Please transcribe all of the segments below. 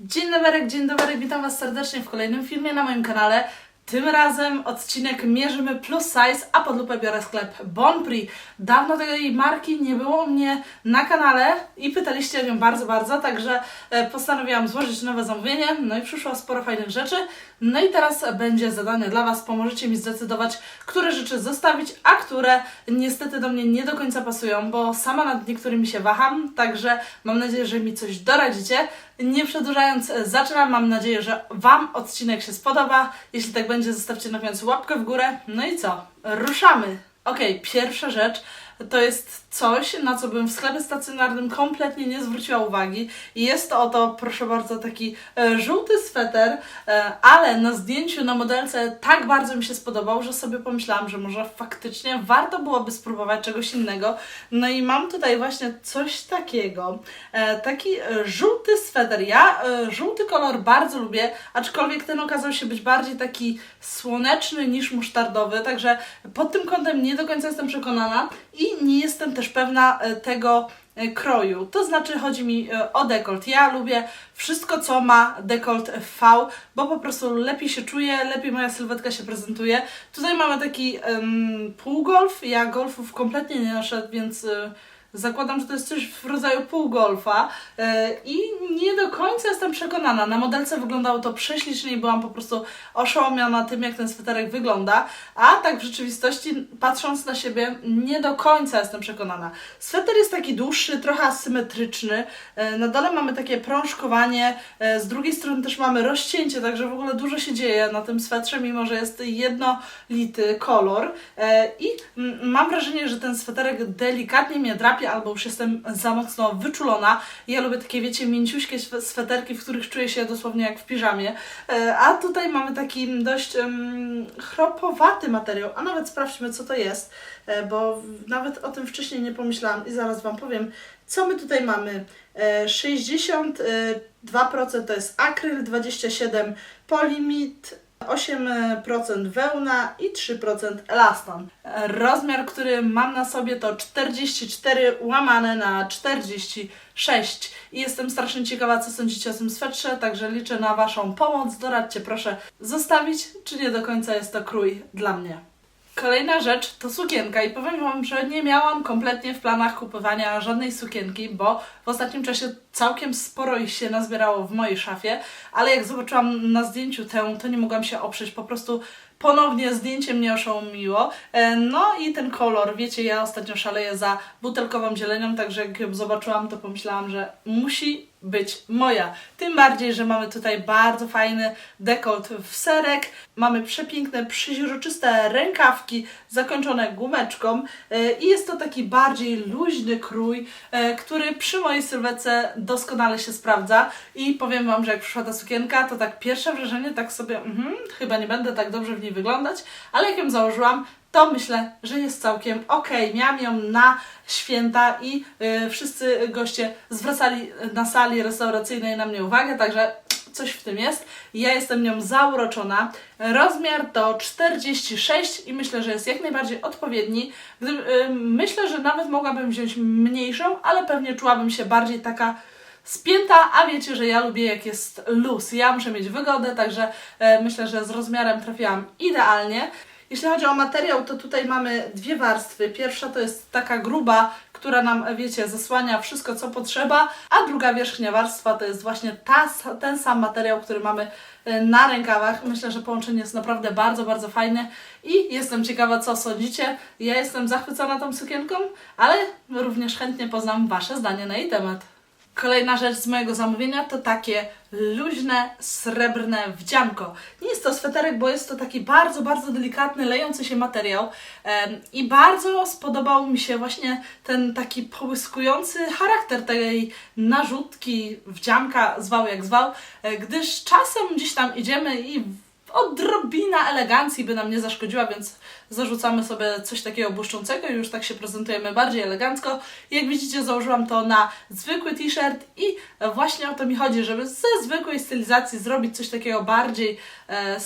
Dzień dobry, dzień dobry, witam Was serdecznie w kolejnym filmie na moim kanale. Tym razem odcinek mierzymy plus size, a pod lupę biorę sklep Bonprix. Dawno tej marki nie było u mnie na kanale i pytaliście o nią bardzo, bardzo, także e, postanowiłam złożyć nowe zamówienie, no i przyszło sporo fajnych rzeczy. No i teraz będzie zadanie dla Was, pomożecie mi zdecydować, które rzeczy zostawić, a które niestety do mnie nie do końca pasują, bo sama nad niektórymi się waham, także mam nadzieję, że mi coś doradzicie. Nie przedłużając, e, zaczynam. Mam nadzieję, że Wam odcinek się spodoba. Jeśli tak będzie, zostawcie na końcu łapkę w górę. No i co? Ruszamy! Okej, pierwsza rzecz to jest coś, na co bym w sklepie stacjonarnym kompletnie nie zwróciła uwagi. Jest to oto, proszę bardzo, taki e, żółty sweter, e, ale na zdjęciu na modelce tak bardzo mi się spodobał, że sobie pomyślałam, że może faktycznie warto byłoby spróbować czegoś innego. No i mam tutaj właśnie coś takiego. E, taki żółty sweter. Ja żółty kolor bardzo lubię, aczkolwiek ten okazał się być bardziej taki słoneczny niż musztardowy, także pod tym kątem nie do końca jestem przekonana i nie jestem też pewna e, tego e, kroju. To znaczy chodzi mi e, o dekolt. Ja lubię wszystko, co ma dekolt V, bo po prostu lepiej się czuję, lepiej moja sylwetka się prezentuje. Tutaj mamy taki em, półgolf. Ja golfów kompletnie nie noszę, więc zakładam, że to jest coś w rodzaju półgolfa e, i nie do końca jestem przekonana. Na modelce wyglądało to prześlicznie i byłam po prostu oszołomiona tym, jak ten sweterek wygląda, a tak w rzeczywistości, patrząc na siebie, nie do końca jestem przekonana. Sweter jest taki dłuższy, trochę asymetryczny. E, Na dole mamy takie prążkowanie, e, z drugiej strony też mamy rozcięcie, także w ogóle dużo się dzieje na tym swetrze, mimo że jest jednolity kolor. I mm, mam wrażenie, że ten sweterek delikatnie mnie drapie, albo już jestem za mocno wyczulona. Ja lubię takie, wiecie, mięciuśkie swe- sweterki, w których czuję się dosłownie jak w piżamie. E, A tutaj mamy taki dość em, chropowaty materiał, a nawet sprawdźmy, co to jest, e, bo nawet o tym wcześniej nie pomyślałam i zaraz Wam powiem, co my tutaj mamy. E, 62% to jest akryl, 27% polimit, 8% wełna i 3% elastan. Rozmiar, który mam na sobie to 44 łamane na 46 i jestem strasznie ciekawa, co sądzicie o tym swetrze, także liczę na Waszą pomoc. Doradźcie proszę zostawić, czy nie do końca jest to krój dla mnie. Kolejna rzecz to sukienka i powiem Wam, że nie miałam kompletnie w planach kupowania żadnej sukienki, bo w ostatnim czasie całkiem sporo ich się nazbierało w mojej szafie, ale jak zobaczyłam na zdjęciu tę, to nie mogłam się oprzeć, po prostu ponownie zdjęcie mnie oszołomiło. E, No i ten kolor, wiecie, ja ostatnio szaleję za butelkową zielenią, także jak ją zobaczyłam, to pomyślałam, że musi być moja. Tym bardziej, że mamy tutaj bardzo fajny dekolt w serek, mamy przepiękne, przeźroczyste rękawki zakończone gumeczką e, i jest to taki bardziej luźny krój, e, który przy mojej sylwetce doskonale się sprawdza i powiem Wam, że jak przyszła ta sukienka, to tak pierwsze wrażenie, tak sobie, mhm, chyba nie będę tak dobrze w niej wyglądać, ale jak ją założyłam, to myślę, że jest całkiem okej. Miałam ją na święta i y, wszyscy goście zwracali na sali restauracyjnej na mnie uwagę, także coś w tym jest. Ja jestem nią zauroczona. Rozmiar to 46 i myślę, że jest jak najbardziej odpowiedni. Gdy, y, myślę, że nawet mogłabym wziąć mniejszą, ale pewnie czułabym się bardziej taka spięta, a wiecie, że ja lubię jak jest luz. Ja muszę mieć wygodę, także e, myślę, że z rozmiarem trafiłam idealnie. Jeśli chodzi o materiał, to tutaj mamy dwie warstwy. Pierwsza to jest taka gruba, która nam, wiecie, zasłania wszystko, co potrzeba, a druga wierzchnia warstwa to jest właśnie ta, ten sam materiał, który mamy e, na rękawach. Myślę, że połączenie jest naprawdę bardzo, bardzo fajne i jestem ciekawa, co sądzicie. Ja jestem zachwycona tą sukienką, ale również chętnie poznam Wasze zdanie na jej temat. Kolejna rzecz z mojego zamówienia to takie luźne, srebrne wdzianko. Nie jest to sweterek, bo jest to taki bardzo, bardzo delikatny, lejący się materiał i bardzo spodobał mi się właśnie ten taki połyskujący charakter tej narzutki, wdzianka, zwał jak zwał, e, gdyż czasem gdzieś tam idziemy i odrobina elegancji by nam nie zaszkodziła, więc zarzucamy sobie coś takiego błyszczącego i już tak się prezentujemy bardziej elegancko. Jak widzicie, założyłam to na zwykły t-shirt i właśnie o to mi chodzi, żeby ze zwykłej stylizacji zrobić coś takiego bardziej e,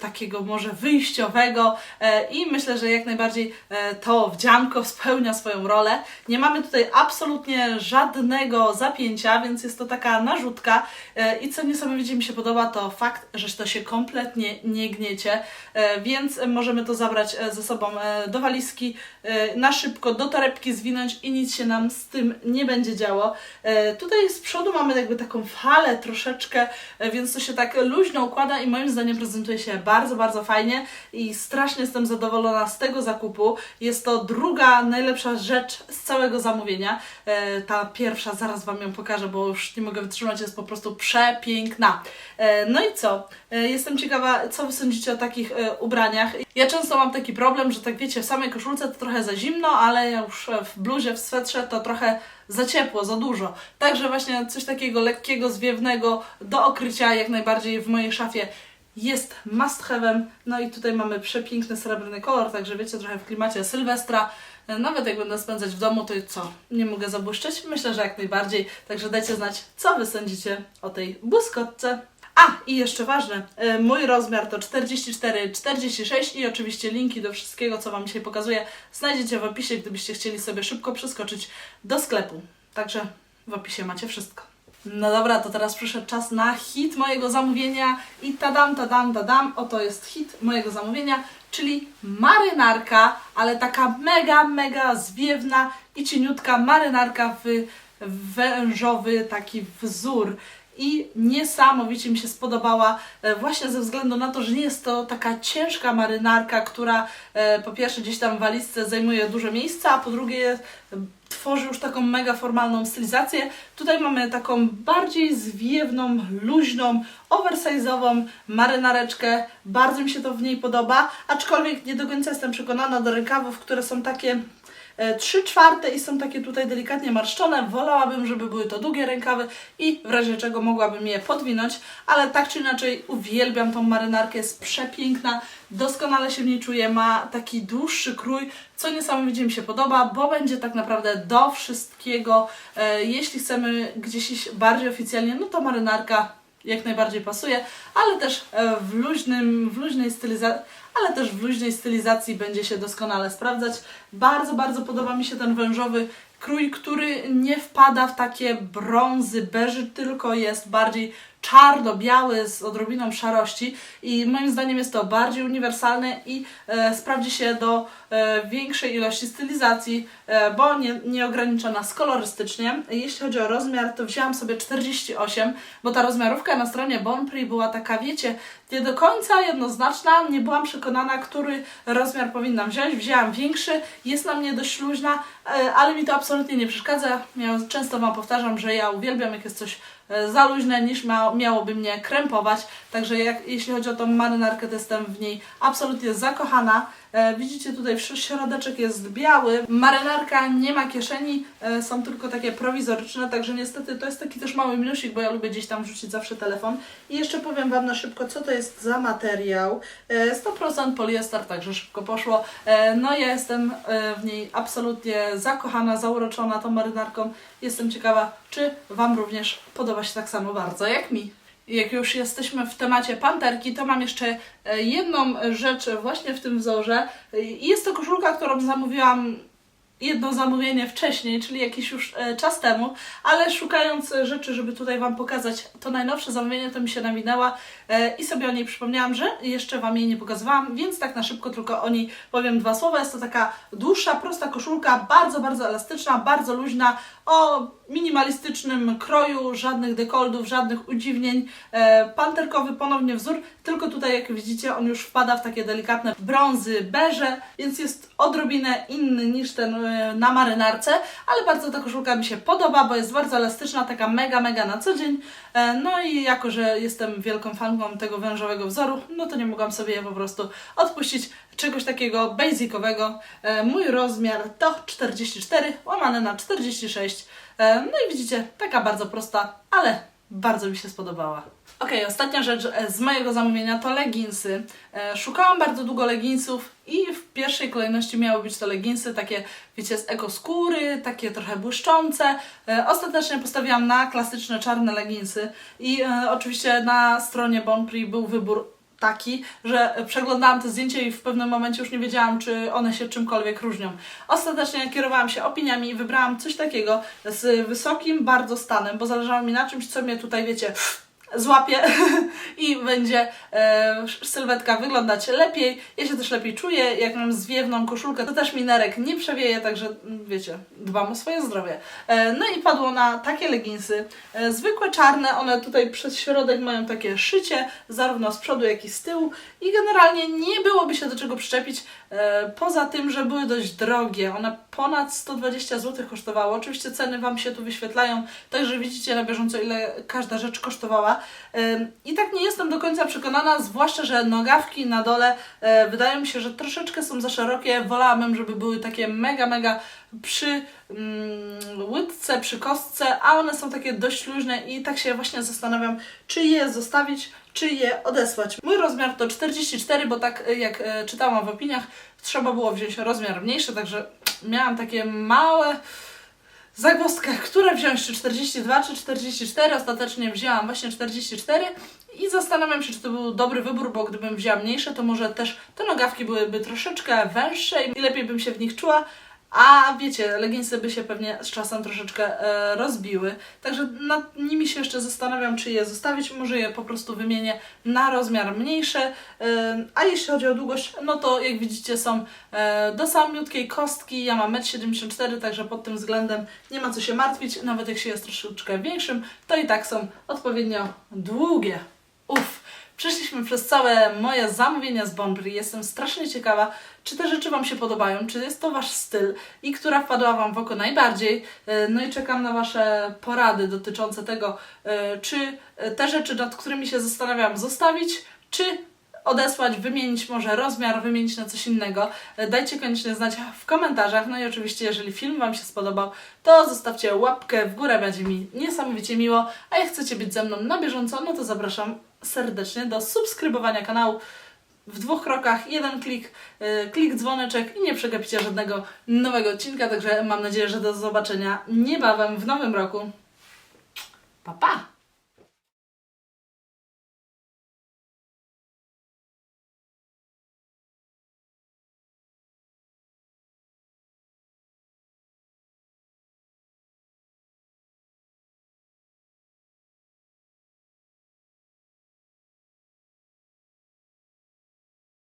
takiego może wyjściowego e, i myślę, że jak najbardziej e, to wdzianko spełnia swoją rolę. Nie mamy tutaj absolutnie żadnego zapięcia, więc jest to taka narzutka e, i co niesamowicie mi się podoba, to fakt, że to się kompletnie nie gniecie, e, więc możemy to zabrać e, ze sobą e, do walizki, e, na szybko do torebki zwinąć i nic się nam z tym nie będzie działo. E, Tutaj z przodu mamy jakby taką falę troszeczkę, e, więc to się tak luźno układa i moim zdaniem prezentuje się bardzo, bardzo fajnie i strasznie jestem zadowolona z tego zakupu. Jest to druga najlepsza rzecz z całego zamówienia. E, Ta pierwsza, zaraz Wam ją pokażę, bo już nie mogę wytrzymać, jest po prostu przepiękna. E, No i co? E, Jestem ciekawa, co Wy sądzicie o takich e, ubraniach. Ja często mam taki problem, że tak wiecie, w samej koszulce to trochę za zimno, ale już e, w bluzie, w swetrze to trochę za ciepło, za dużo. Także właśnie coś takiego lekkiego, zwiewnego do okrycia jak najbardziej w mojej szafie jest must have'em. No i tutaj mamy przepiękny srebrny kolor, także wiecie, trochę w klimacie Sylwestra. E, Nawet jak będę spędzać w domu, to co? Nie mogę zabłyszczeć? Myślę, że jak najbardziej. Także dajcie znać, co Wy sądzicie o tej błyskotce. A, i jeszcze ważne, e, mój rozmiar to 44, 46 i oczywiście linki do wszystkiego, co Wam dzisiaj pokazuję, znajdziecie w opisie, gdybyście chcieli sobie szybko przeskoczyć do sklepu. Także w opisie macie wszystko. No dobra, to teraz przyszedł czas na hit mojego zamówienia i tadam, tadam, tadam, oto jest hit mojego zamówienia, czyli marynarka, ale taka mega, mega zwiewna i cieniutka marynarka w wężowy taki wzór i niesamowicie mi się spodobała e, właśnie ze względu na to, że nie jest to taka ciężka marynarka, która e, po pierwsze gdzieś tam w walizce zajmuje dużo miejsca, a po drugie e, tworzy już taką mega formalną stylizację. Tutaj mamy taką bardziej zwiewną, luźną, oversize'ową marynareczkę. Bardzo mi się to w niej podoba, aczkolwiek nie do końca jestem przekonana do rękawów, które są takie e, trzy czwarte i są takie tutaj delikatnie marszczone. Wolałabym, żeby były to długie rękawy i w razie czego mogłabym je podwinąć, ale tak czy inaczej uwielbiam tą marynarkę, jest przepiękna, doskonale się w niej czuję, ma taki dłuższy krój, co niesamowicie mi się podoba, bo będzie tak naprawdę do wszystkiego. E, jeśli chcemy gdzieś iść bardziej oficjalnie, no to marynarka jak najbardziej pasuje, ale też e, w, luźnym, w luźnej stylizacji, ale też w luźnej stylizacji będzie się doskonale sprawdzać. Bardzo, bardzo podoba mi się ten wężowy krój, który nie wpada w takie brązy, beży, tylko jest bardziej czarno-biały z odrobiną szarości i moim zdaniem jest to bardziej uniwersalne i e, sprawdzi się do e, większej ilości stylizacji, e, bo nie, nie kolorystycznie. Jeśli chodzi o rozmiar, to wzięłam sobie 48, bo ta rozmiarówka na stronie Bonprix była taka, wiecie, nie do końca jednoznaczna, nie byłam przekonana, który rozmiar powinnam wziąć. Wzięłam większy, jest na mnie dość luźna, e, ale mi to absolutnie nie przeszkadza. Ja często Wam powtarzam, że ja uwielbiam, jak jest coś za luźne, niż mia miałoby mnie krępować. Także jak, jeśli chodzi o tą marynarkę, to jestem w niej absolutnie zakochana. E, widzicie tutaj środeczek jest biały. Marynarka nie ma kieszeni, e, są tylko takie prowizoryczne, także niestety to jest taki też mały minusik, bo ja lubię gdzieś tam wrzucić zawsze telefon. I jeszcze powiem Wam na szybko, co to jest za materiał. E, 100% poliester, także szybko poszło. E, no ja jestem e, w niej absolutnie zakochana, zauroczona tą marynarką. Jestem ciekawa, czy Wam również podoba się tak samo bardzo jak mi. Jak już jesteśmy w temacie panterki, to mam jeszcze e, jedną rzecz właśnie w tym wzorze. E, Jest to koszulka, którą zamówiłam jedno zamówienie wcześniej, czyli jakiś już e, czas temu, ale szukając e, rzeczy, żeby tutaj Wam pokazać to najnowsze zamówienie, to mi się nawinęła e, i sobie o niej przypomniałam, że jeszcze Wam jej nie pokazywałam, więc tak na szybko tylko o niej powiem dwa słowa. Jest to taka dłuższa, prosta koszulka, bardzo, bardzo elastyczna, bardzo luźna, o minimalistycznym kroju, żadnych dekoldów, żadnych udziwnień. Panterkowy ponownie wzór, tylko tutaj jak widzicie on już wpada w takie delikatne brązy, beże, więc jest odrobinę inny niż ten na marynarce, ale bardzo ta koszulka mi się podoba, bo jest bardzo elastyczna, taka mega, mega na co dzień. E, no i jako, że jestem wielką fanką tego wężowego wzoru, no to nie mogłam sobie po prostu odpuścić czegoś takiego basicowego. E, mój rozmiar to 44 łamane na 46. E, no i widzicie, taka bardzo prosta, ale Bardzo mi się spodobała. Okej, ostatnia rzecz e, z mojego zamówienia to leginsy. E, Szukałam bardzo długo leginsów i w pierwszej kolejności miały być to leginsy takie, wiecie, z ekoskóry, takie trochę błyszczące. E, Ostatecznie postawiłam na klasyczne czarne leginsy i oczywiście na stronie Bonprix był wybór taki, że przeglądałam te zdjęcia i w pewnym momencie już nie wiedziałam, czy one się czymkolwiek różnią. Ostatecznie kierowałam się opiniami i wybrałam coś takiego z wysokim bardzo stanem, bo zależało mi na czymś, co mnie tutaj, wiecie, złapie i będzie e, sylwetka wyglądać lepiej. Ja się też lepiej czuję, jak mam zwiewną koszulkę, to też mi nerek nie przewieje, także mm, wiecie, dbam o swoje zdrowie. E, no i padło na takie leginsy, e, zwykłe czarne, one tutaj przez środek mają takie szycie, zarówno z przodu, jak i z tyłu i generalnie nie byłoby się do czego przyczepić, e, poza tym, że były dość drogie, one ponad 120 zł kosztowały. Oczywiście ceny Wam się tu wyświetlają, także widzicie na bieżąco, ile każda rzecz kosztowała. I tak nie jestem do końca przekonana, zwłaszcza, że nogawki na dole e, wydają mi się, że troszeczkę są za szerokie. Wolałabym, żeby były takie mega, mega przy mm, łydce, przy kostce, a one są takie dość luźne i tak się właśnie zastanawiam, czy je zostawić, czy je odesłać. Mój rozmiar to 44, bo tak e, jak e, czytałam w opiniach, trzeba było wziąć rozmiar mniejszy, także miałam takie małe zagwozdkę, które wziąć, czy 42, czy 44. Ostatecznie wzięłam właśnie 44 i zastanawiam się, czy to był dobry wybór, bo gdybym wzięła mniejsze, to może też te nogawki byłyby troszeczkę węższe i lepiej bym się w nich czuła. A wiecie, leginsy by się pewnie z czasem troszeczkę e, rozbiły. Także nad nimi się jeszcze zastanawiam, czy je zostawić. Może je po prostu wymienię na rozmiar mniejszy. E, a jeśli chodzi o długość, no to jak widzicie są e, do samiutkiej kostki. Ja mam 1,74 m, także pod tym względem nie ma co się martwić. Nawet jak się jest troszeczkę większym, to i tak są odpowiednio długie. Uff. Przeszliśmy przez całe moje zamówienia z Bonbry. Jestem strasznie ciekawa, czy te rzeczy Wam się podobają, czy jest to Wasz styl i która wpadła Wam w oko najbardziej. E, No i czekam na Wasze porady dotyczące tego, e, czy te rzeczy, nad którymi się zastanawiam, zostawić, czy odesłać, wymienić może rozmiar, wymienić na coś innego. E, Dajcie koniecznie znać w komentarzach. No i oczywiście, jeżeli film Wam się spodobał, to zostawcie łapkę w górę, będzie mi niesamowicie miło. A jak chcecie być ze mną na bieżąco, no to zapraszam serdecznie do subskrybowania kanału w dwóch krokach, jeden klik, y, klik dzwoneczek i nie przegapicie żadnego nowego odcinka, także mam nadzieję, że do zobaczenia niebawem w nowym roku. Pa, pa!